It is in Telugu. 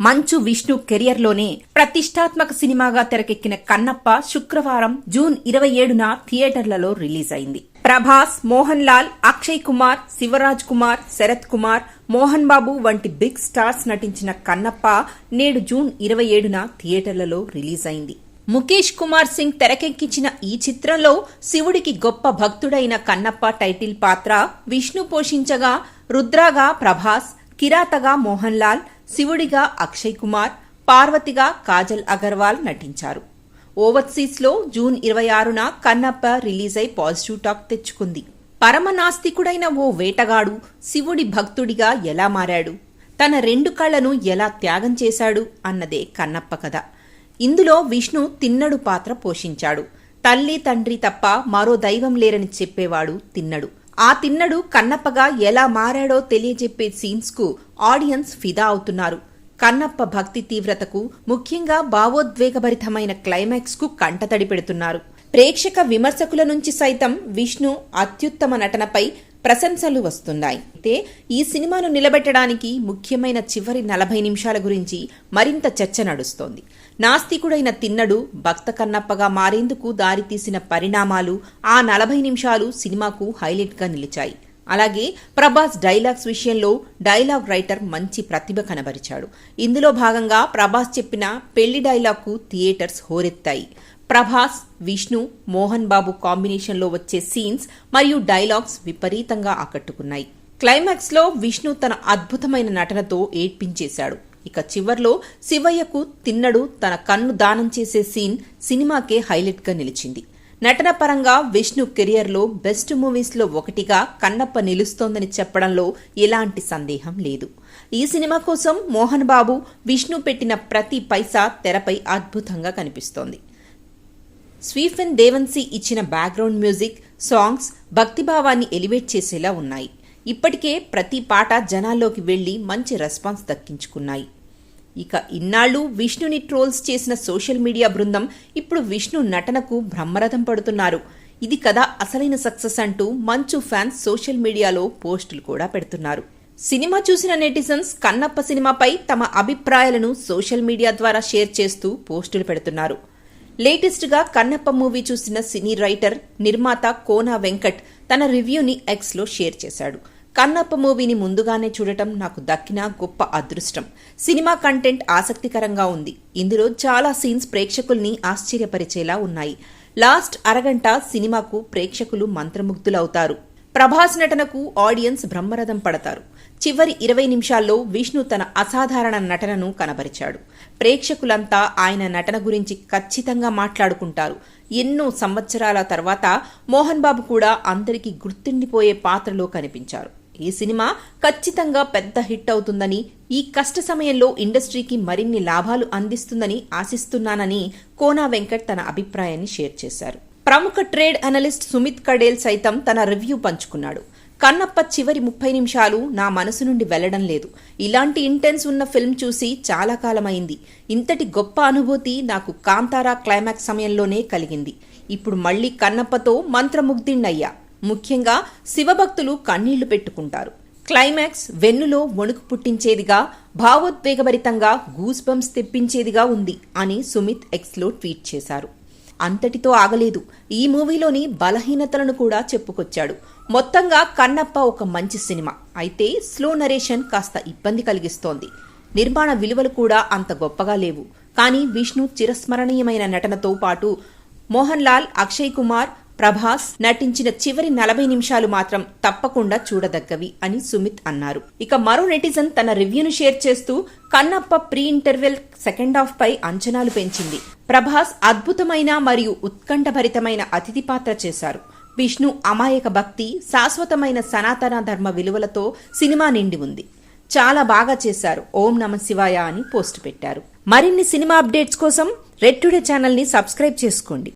మంచు విష్ణు కెరియర్లోనే ప్రతిష్టాత్మక సినిమాగా తెరకెక్కిన కన్నప్ప శుక్రవారం జూన్ ఇరవై ఏడున థియేటర్లలో రిలీజ్ అయింది. ప్రభాస్ మోహన్ లాల్ అక్షయ్ కుమార్ శివరాజ్ కుమార్ శరత్ కుమార్ మోహన్ బాబు వంటి బిగ్ స్టార్స్ నటించిన కన్నప్ప నేడు జూన్ ఇరవై ఏడున థియేటర్లలో రిలీజ్ అయింది. ముఖేష్ కుమార్ సింగ్ తెరకెక్కించిన ఈ చిత్రంలో శివుడికి గొప్ప భక్తుడైన కన్నప్ప టైటిల్ పాత్ర విష్ణు పోషించగా రుద్రాగా ప్రభాస్ కిరాతగా మోహన్ లాల్ శివుడిగా అక్షయ్ కుమార్ పార్వతిగా కాజల్ అగర్వాల్ నటించారు. ఓవర్సీస్లో జూన్ ఇరవై ఆరున కన్నప్ప రిలీజ్ అయి పాజిటివ్ టాక్ తెచ్చుకుంది. పరమనాస్తికుడైన ఓ వేటగాడు శివుడి భక్తుడిగా ఎలా మారాడు? తన రెండు కళ్ళను ఎలా త్యాగం చేశాడు అన్నదే కన్నప్ప కథ. ఇందులో విష్ణు తిన్నడు పాత్ర పోషించాడు. తల్లి తండ్రి తప్ప మరో దైవం లేరని చెప్పేవాడు తిన్నడు. ఆ తిన్నడు కన్నప్పగా ఎలా మారాడో తెలియజెప్పే సీన్స్కు ఆడియన్స్ ఫిదా అవుతున్నారు. కన్నప్ప భక్తి తీవ్రతకు ముఖ్యంగా భావోద్వేగభరితమైన క్లైమాక్స్కు కంటతడి పెడుతున్నారు. ప్రేక్షక విమర్శకుల నుంచి సైతం విష్ణు అత్యుత్తమ నటనపై ప్రశంసలు వస్తున్నాయి. అయితే ఈ సినిమాను నిలబెట్టడానికి ముఖ్యమైన చివరి నలభై నిమిషాల గురించి మరింత చర్చ నడుస్తోంది. నాస్తికుడైన తిన్నడు భక్త కన్నప్పగా మారేందుకు దారితీసిన పరిణామాలు ఆ నలభై నిమిషాలు సినిమాకు హైలైట్గా నిలిచాయి. అలాగే ప్రభాస్ డైలాగ్స్ విషయంలో డైలాగ్ రైటర్ మంచి ప్రతిభ కనబరిచాడు. ఇందులో భాగంగా ప్రభాస్ చెప్పిన పెళ్ళి డైలాగ్కు థియేటర్స్ హోరెత్తాయి. ప్రభాస్ విష్ణు మోహన్ బాబు కాంబినేషన్లో వచ్చే సీన్స్ మరియు డైలాగ్స్ విపరీతంగా ఆకట్టుకున్నాయి. క్లైమాక్స్లో విష్ణు తన అద్భుతమైన నటనతో ఏడ్పించేశాడు. ఇక చివర్లో శివయ్యకు తిన్నడు తన కన్ను దానం చేసే సీన్ సినిమాకే హైలైట్గా నిలిచింది. నటన పరంగా విష్ణు కెరియర్లో బెస్ట్ మూవీస్లో ఒకటిగా కన్నప్ప నిలుస్తోందని చెప్పడంలో ఎలాంటి సందేహం లేదు. ఈ సినిమా కోసం మోహన్ బాబు విష్ణు పెట్టిన ప్రతి పైసా తెరపై అద్భుతంగా కనిపిస్తోంది. స్వీఫెన్ దేవన్సీ ఇచ్చిన బ్యాక్గ్రౌండ్ మ్యూజిక్ సాంగ్స్ భక్తిభావాన్ని ఎలివేట్ చేసేలా ఉన్నాయి. ఇప్పటికే ప్రతి పాట జనాల్లోకి వెళ్ళి మంచి రెస్పాన్స్ దక్కించుకున్నాయి. ఇక ఇన్నాళ్ళు విష్ణుని ట్రోల్స్ చేసిన సోషల్ మీడియా బృందం ఇప్పుడు విష్ణు నటనకు బ్రహ్మరథం పడుతున్నారు. ఇది కదా అసలైన సక్సెస్ అంటూ మంచు ఫ్యాన్స్ సోషల్ మీడియాలో పోస్టులు కూడా పెడుతున్నారు. సినిమా చూసిన నెటిజన్స్ కన్నప్ప సినిమాపై తమ అభిప్రాయాలను సోషల్ మీడియా ద్వారా షేర్ చేస్తూ పోస్టులు పెడుతున్నారు. లేటెస్ట్గా కన్నప్ప మూవీ చూసిన సినీ రైటర్ నిర్మాత కోనా వెంకట్ తన రివ్యూని ఎక్స్లో షేర్ చేశాడు. కన్నప్ప మూవీని ముందుగానే చూడటం నాకు దక్కిన గొప్ప అదృష్టం. సినిమా కంటెంట్ ఆసక్తికరంగా ఉంది. ఇందులో చాలా సీన్స్ ప్రేక్షకుల్ని ఆశ్చర్యపరిచేలా ఉన్నాయి. లాస్ట్ అరగంట సినిమాకు ప్రేక్షకులు మంత్రముగ్ధులవుతారు. ప్రభాస్ నటనకు ఆడియన్స్ బ్రహ్మరథం పడతారు. చివరి ఇరవై నిమిషాల్లో విష్ణు తన అసాధారణ నటనను కనబరిచాడు. ప్రేక్షకులంతా ఆయన నటన గురించి ఖచ్చితంగా మాట్లాడుకుంటారు. ఎన్నో సంవత్సరాల తర్వాత మోహన్ బాబు కూడా అందరికీ గుర్తుండిపోయే పాత్రలో కనిపించారు. ఈ సినిమా ఖచ్చితంగా పెద్ద హిట్ అవుతుందని ఈ కష్ట సమయంలో ఇండస్ట్రీకి మరిన్ని లాభాలు అందిస్తుందని ఆశిస్తున్నానని కోనా వెంకట్ తన అభిప్రాయాన్ని షేర్ చేశారు. ప్రముఖ ట్రేడ్ అనలిస్ట్ సుమిత్ కడేల్ సైతం తన రివ్యూ పంచుకున్నాడు. కన్నప్ప చివరి ముప్పై నిమిషాలు నా మనసు నుండి వెళ్ళడం లేదు. ఇలాంటి ఇంటెన్స్ ఉన్న ఫిల్మ్ చూసి చాలా కాలమైంది. ఇంతటి గొప్ప అనుభూతి నాకు కాంతారా క్లైమాక్స్ సమయంలోనే కలిగింది. ఇప్పుడు మళ్ళీ కన్నప్పతో మంత్రముగ్ధిండయ్యా. ముఖ్యంగా శివభక్తులు కన్నీళ్ళు పెట్టుకుంటారు. క్లైమాక్స్ వెన్నులో వణుకు పుట్టించేదిగా భావోద్వేగభరితంగా గూస్ బంప్స్ తెప్పించేదిగా ఉంది అని సుమిత్ ఎక్స్లో ట్వీట్ చేశారు. అంతటితో ఆగలేదు. ఈ మూవీలోని బలహీనతలను కూడా చెప్పుకొచ్చాడు. మొత్తంగా కన్నప్ప ఒక మంచి సినిమా. అయితే స్లో నరేషన్ కాస్త ఇబ్బంది కలిగిస్తోంది. నిర్మాణ విలువలు కూడా అంత గొప్పగా లేవు. కానీ విష్ణు చిరస్మరణీయమైన నటనతో పాటు మోహన్ లాల్ అక్షయ్ కుమార్ ప్రభాస్ నటించిన చివరి నలభై నిమిషాలు మాత్రం తప్పకుండా చూడదగ్గవి అని సుమిత్ అన్నారు. ఇక మరో నెటిజన్ తన రివ్యూను షేర్ చేస్తూ Kannappa pre interval second half పై అంచనాలు పెంచింది. ప్రభాస్ అద్భుతమైన మరియు ఉత్కంఠభరితమైన అతిథి పాత్ర చేశారు. విష్ణు అమాయక భక్తి శాశ్వతమైన సనాతన ధర్మ విలువలతో సినిమా నిండి ఉంది. చాలా బాగా చేశారు. ఓం నమ శివాయ అని పోస్ట్ పెట్టారు. మరిన్ని సినిమా అప్డేట్స్ కోసం రెడ్ టుడే ఛానల్ని సబ్స్క్రైబ్ చేసుకోండి.